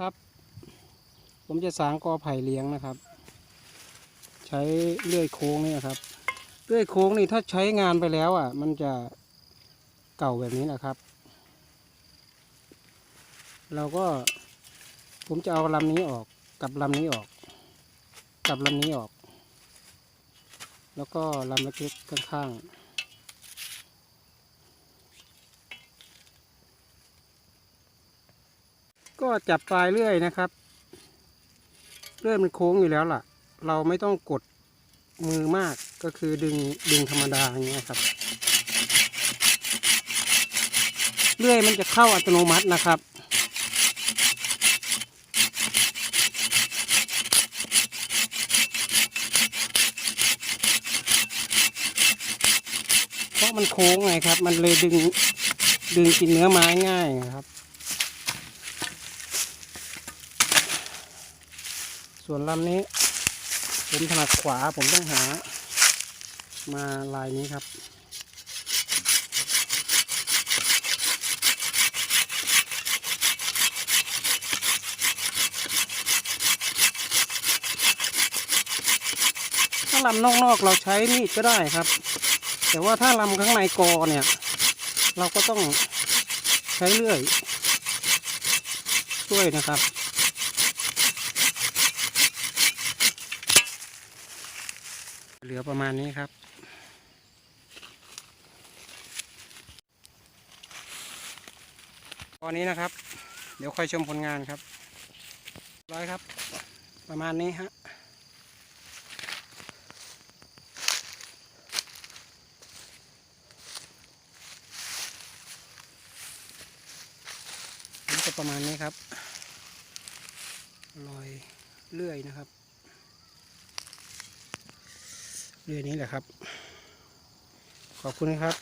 ครับ ผมจะสางกอไผ่เลี้ยงนะครับ ใช้เลื่อยโค้งนี่นะครับ เลื่อยโค้งนี่ถ้าใช้งานไปแล้วอะ มันจะเก่าแบบนี้แหละครับ เราก็ผมจะเอาลำนี้ออกกับลำนี้ออก กับลำนี้ออก แล้วก็ลำเล็กๆข้างๆ ก็จับปลายเลื่อยนะครับ เลื่อยมันโค้งอยู่แล้วล่ะ เราไม่ต้องกดมือมากก็คือดึงดึงธรรมดาอย่างเงี้ยครับเลื่อยมันจะเข้าอัตโนมัตินะครับ เพราะมันโค้งไงครับ มันเลยดึงดึงกินเนื้อไม้ง่ายครับ ส่วนลำนี้ ผมถนัดขวาผมต้องหา มาลายนี้ครับ ถ้าลำนอกๆเราใช้มีดก็ได้ครับ แต่ว่าถ้าลำข้างในกอเนี่ย เราก็ต้องใช้เลื่อยช่วยนะครับ เห ลือประมาณนี้ครับ ตอนนี้นะครับ เดี๋ยวค่อยชมผลงานครับ ร้อยครับ ประมาณนี้ฮะนี่ก็ประมาณนี้ครับรอยเลื่อยนะครับ เรื่อยนี้แหละครับ ขอบคุณครับ